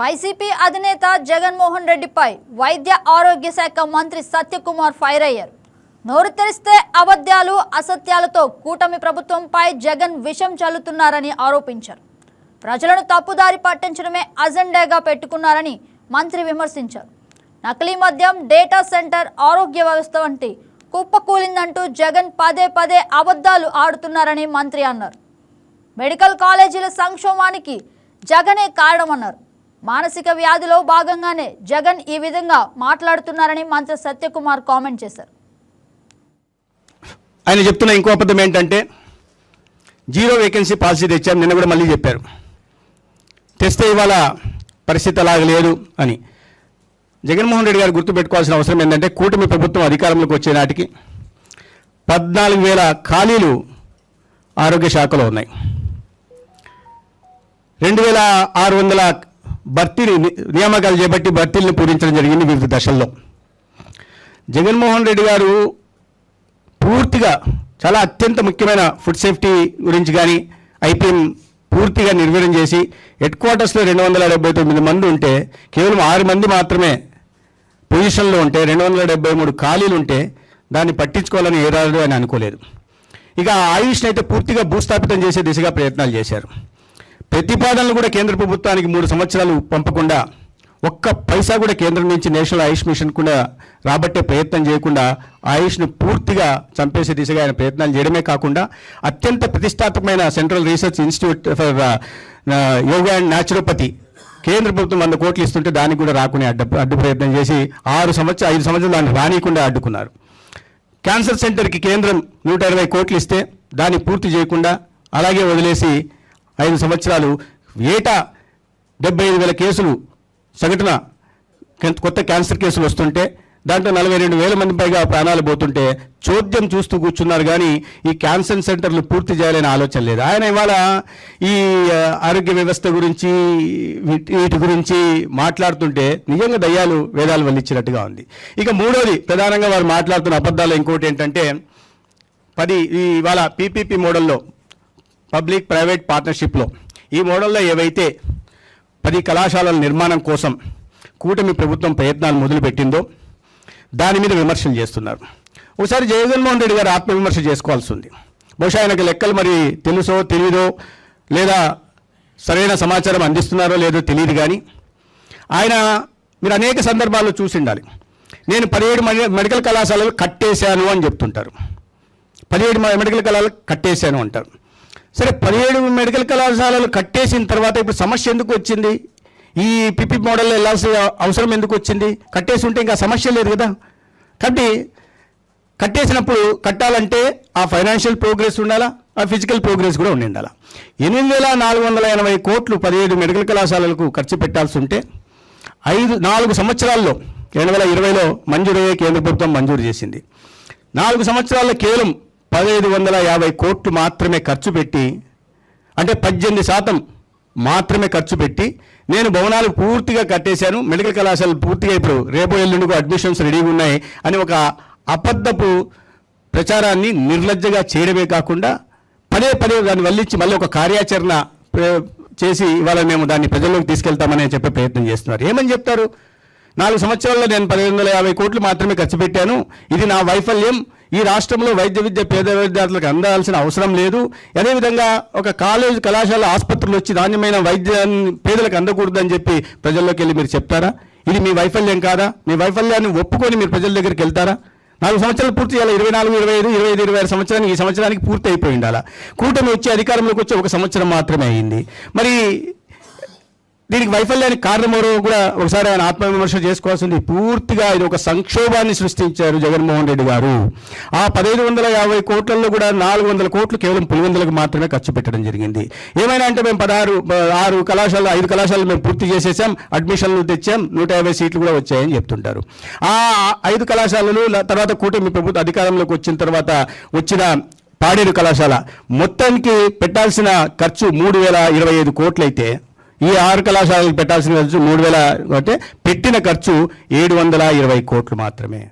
YCP అధినేత జగన్మోహన్ రెడ్డిపై వైద్య ఆరోగ్య శాఖ మంత్రి సత్యకుమార్ ఫైర్ అయ్యారు. నోరు తెరిస్తే అబద్ధాలు అసత్యాలతో కూటమి ప్రభుత్వంపై జగన్ విషం చల్లుతున్నారని ఆరోపించారు. ప్రజలను తప్పుదారి పట్టించడమే అజెండాగా పెట్టుకున్నారని మంత్రి విమర్శించారు. నకిలీ మద్యం డేటా సెంటర్ ఆరోగ్య వ్యవస్థ వంటి కుప్పకూలిందంటూ జగన్ పదే పదే అబద్ధాలు ఆడుతున్నారని మంత్రి అన్నారు. మెడికల్ కాలేజీల సంక్షోభానికి జగనే కారణమన్నారు. మానసిక వ్యాధిలో భాగంగానే జగన్ ఈ విధంగా మాట్లాడుతున్నారని మంత్రి సత్యకుమార్ కామెంట్ చేశారు. ఆయన చెప్తున్న ఇంకో అబద్ధం ఏంటంటే జీరో వేకెన్సీ పాలసీ తెచ్చారు నిన్న కూడా మళ్ళీ చెప్పారు. తెస్తే ఇవాళ పరిస్థితి అలాగలేదు అని. జగన్మోహన్ రెడ్డి గారు గుర్తుపెట్టుకోవాల్సిన అవసరం ఏంటంటే కూటమి ప్రభుత్వం అధికారంలోకి వచ్చే నాటికి పద్నాలుగు వేల ఖాళీలు ఆరోగ్య శాఖలో ఉన్నాయి. రెండు వేల ఆరు వందల భర్తీని నియామకాలు చేపట్టి భర్తీలను పూరించడం జరిగింది వివిధ దశల్లో. జగన్మోహన్ రెడ్డి గారు పూర్తిగా చాలా అత్యంత ముఖ్యమైన ఫుడ్ సేఫ్టీ గురించి కానీ ఐపీఎం పూర్తిగా నిర్వీర్యం చేసి హెడ్ క్వార్టర్స్లో రెండు వందల డెబ్బై తొమ్మిది మంది ఉంటే కేవలం ఆరు మంది మాత్రమే పొజిషన్లో ఉంటే రెండు వందల డెబ్బై మూడు ఖాళీలు ఉంటే దాన్ని పట్టించుకోవాలని ఏ రాదు అని అనుకోలేదు. ఇక ఆయుష్ని అయితే పూర్తిగా భూస్థాపితం చేసే దిశగా ప్రయత్నాలు చేశారు. ప్రతిపాదనలు కూడా కేంద్ర ప్రభుత్వానికి మూడు సంవత్సరాలు పంపకుండా ఒక్క పైసా కూడా కేంద్రం నుంచి నేషనల్ ఆయుష్ మిషన్ కూడా రాబట్టే ప్రయత్నం చేయకుండా ఆయుష్ను పూర్తిగా చంపేసే దిశగా ఆయన ప్రయత్నాలు చేయడమే కాకుండా అత్యంత ప్రతిష్టాత్మకమైన central research institute for yoga and naturopathy కేంద్ర ప్రభుత్వం వంద కోట్లు ఇస్తుంటే దానికి కూడా రాకునే అడ్డ అడ్డు ప్రయత్నం చేసి ఆరు సంవత్సరాలు ఐదు సంవత్సరాలు దాన్ని రానియకుండా అడ్డుకున్నారు. క్యాన్సర్ సెంటర్కి కేంద్రం నూట ఇరవై కోట్లు ఇస్తే దాన్ని పూర్తి చేయకుండా అలాగే వదిలేసి ఐదు సంవత్సరాలు ఏటా డెబ్బై ఐదు వేల కేసులు సగటున కొత్త క్యాన్సర్ కేసులు వస్తుంటే దాంట్లో నలభై రెండు వేల మంది పైగా ప్రాణాలు పోతుంటే చోద్యం చూస్తూ కూర్చున్నారు కానీ ఈ క్యాన్సర్ సెంటర్లు పూర్తి చేయాలనే ఆలోచన లేదు. ఆయన ఇవాళ ఈ ఆరోగ్య వ్యవస్థ గురించి వీటి గురించి మాట్లాడుతుంటే నిజంగా దయ్యాలు వేదాలు వల్లించినట్టుగా ఉంది. ఇక మూడోది ప్రధానంగా వారు మాట్లాడుతున్న అబద్ధాలు ఇంకోటి ఏంటంటే పది ఇవాళ పీపీపీ మోడల్లో పబ్లిక్ ప్రైవేట్ పార్ట్నర్షిప్లో ఈ మోడల్లో ఏవైతే పది కళాశాలల నిర్మాణం కోసం కూటమి ప్రభుత్వం ప్రయత్నాలు మొదలుపెట్టిందో దాని మీద విమర్శలు చేస్తున్నారు. ఒకసారి జగన్మోహన్ రెడ్డి గారు ఆత్మవిమర్శ చేసుకోవాల్సి ఉంది. బహుశా ఆయనకు లెక్కలు మరి తెలుసో తెలియదో లేదా సరైన సమాచారం అందిస్తున్నారో లేదో తెలియదు కానీ ఆయన మీరు అనేక సందర్భాల్లో చూసి ఉండాలి. నేను పదిహేడు మెడికల్ కళాశాలలు కట్టేశాను అని చెప్తుంటారు. పదిహేడు మ- మెడికల్ కళాశాలలు కట్టేశాను అంటారు. సరే పదిహేడు మెడికల్ కళాశాలలు కట్టేసిన తర్వాత ఇప్పుడు సమస్య ఎందుకు వచ్చింది? ఈ పిపి మోడల్ వెళ్ళాల్సిన అవసరం ఎందుకు వచ్చింది? కట్టేసి ఉంటే ఇంకా సమస్య లేదు కదా. కాబట్టి కట్టేసినప్పుడు కట్టాలంటే ఆ ఫైనాన్షియల్ ప్రోగ్రెస్ ఉండాలా? ఆ ఫిజికల్ ప్రోగ్రెస్ కూడా ఉండి ఉండాలా? ఎనిమిది వేల నాలుగు వందల ఎనభై కోట్లు పదిహేడు మెడికల్ కళాశాలలకు ఖర్చు పెట్టాల్సి ఉంటే ఐదు నాలుగు సంవత్సరాల్లో రెండు వేల ఇరవైలో మంజూరయ్యే కేంద్ర ప్రభుత్వం మంజూరు చేసింది. నాలుగు సంవత్సరాల్లో కేవలం పదహైదు వందల యాభై కోట్లు మాత్రమే ఖర్చు పెట్టి అంటే పద్దెనిమిది శాతం మాత్రమే ఖర్చు పెట్టి నేను భవనాలు పూర్తిగా కట్టేశాను మెడికల్ కళాశాలలు పూర్తిగా ఇప్పుడు రేపు ఎల్లుండికి అడ్మిషన్స్ రెడీగా ఉన్నాయి అని ఒక అబద్ధపు ప్రచారాన్ని నిర్లజ్జగా చేయడమే కాకుండా పదే పదే దాన్ని వల్లించి మళ్ళీ ఒక కార్యాచరణ చేసి ఇవాళ మేము దాన్ని ప్రజల్లోకి తీసుకెళ్తామని చెప్పే ప్రయత్నం చేస్తున్నారు. ఏమని చెప్తారు? నాలుగు సంవత్సరాల్లో నేను పదిహేను వందల యాభై కోట్లు మాత్రమే ఖర్చు పెట్టాను. ఇది నా వైఫల్యం. ఈ రాష్ట్రంలో వైద్య విద్య పేద విద్యార్థులకు అందాల్సిన అవసరం లేదు. అదేవిధంగా ఒక కాలేజ్ కళాశాల ఆసుపత్రులు వచ్చి నాణ్యమైన వైద్యాన్ని పేదలకు అందకూడదని చెప్పి ప్రజల్లోకి వెళ్ళి మీరు చెప్తారా? ఇది మీ వైఫల్యం కాదా? మీ వైఫల్యాన్ని ఒప్పుకొని మీరు ప్రజల దగ్గరికి వెళ్తారా? నాలుగు సంవత్సరాలు పూర్తి చేయాలి. ఇరవై నాలుగు ఇరవై ఐదు ఇరవై ఐదు ఇరవై ఆరు సంవత్సరానికి ఈ సంవత్సరానికి పూర్తి అయిపోయి ఉండాలా? కూటమి వచ్చి అధికారంలోకి వచ్చి ఒక సంవత్సరం మాత్రమే అయింది. మరి దీనికి వైఫల్యానికి కారణం కూడా ఒకసారి ఆయన ఆత్మవిమర్శ చేసుకోవాల్సింది. పూర్తిగా ఇది ఒక సంక్షోభాన్ని సృష్టించారు జగన్మోహన్ రెడ్డి గారు. ఆ పదహైదు వందల యాభై కోట్లలో కూడా నాలుగు వందల కోట్లు కేవలం పులివెందులకు మాత్రమే ఖర్చు పెట్టడం జరిగింది. ఏమైనా అంటే మేము పదహారు ఆరు కళాశాలలు ఐదు కళాశాలలు మేము పూర్తి చేసేసాం అడ్మిషన్లు తెచ్చాం నూట యాభై సీట్లు కూడా వచ్చాయని చెప్తుంటారు. ఆ ఐదు కళాశాలలు తర్వాత కూటమి ప్రభుత్వ అధికారంలోకి వచ్చిన తర్వాత వచ్చిన పాడేరు కళాశాల మొత్తానికి పెట్టాల్సిన ఖర్చు మూడు వేల ఇరవై ఐదు కోట్లయితే ఈ ఆరు కళాశాలకు పెట్టాల్సిన ఖర్చు మూడు వేల అంటే పెట్టిన ఖర్చు ఏడు వందల ఇరవై కోట్లు మాత్రమే.